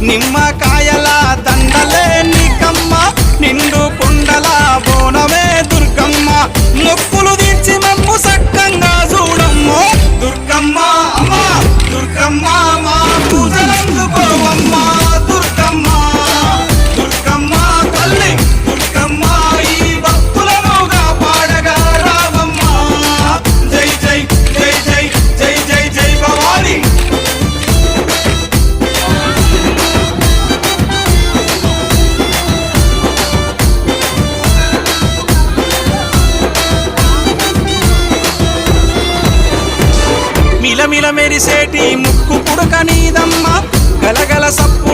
నిమ్మకాయల దండ మిలమిల మెరిసేటి ముక్కు పుడక నీదమ్మ. గలగల సప్పు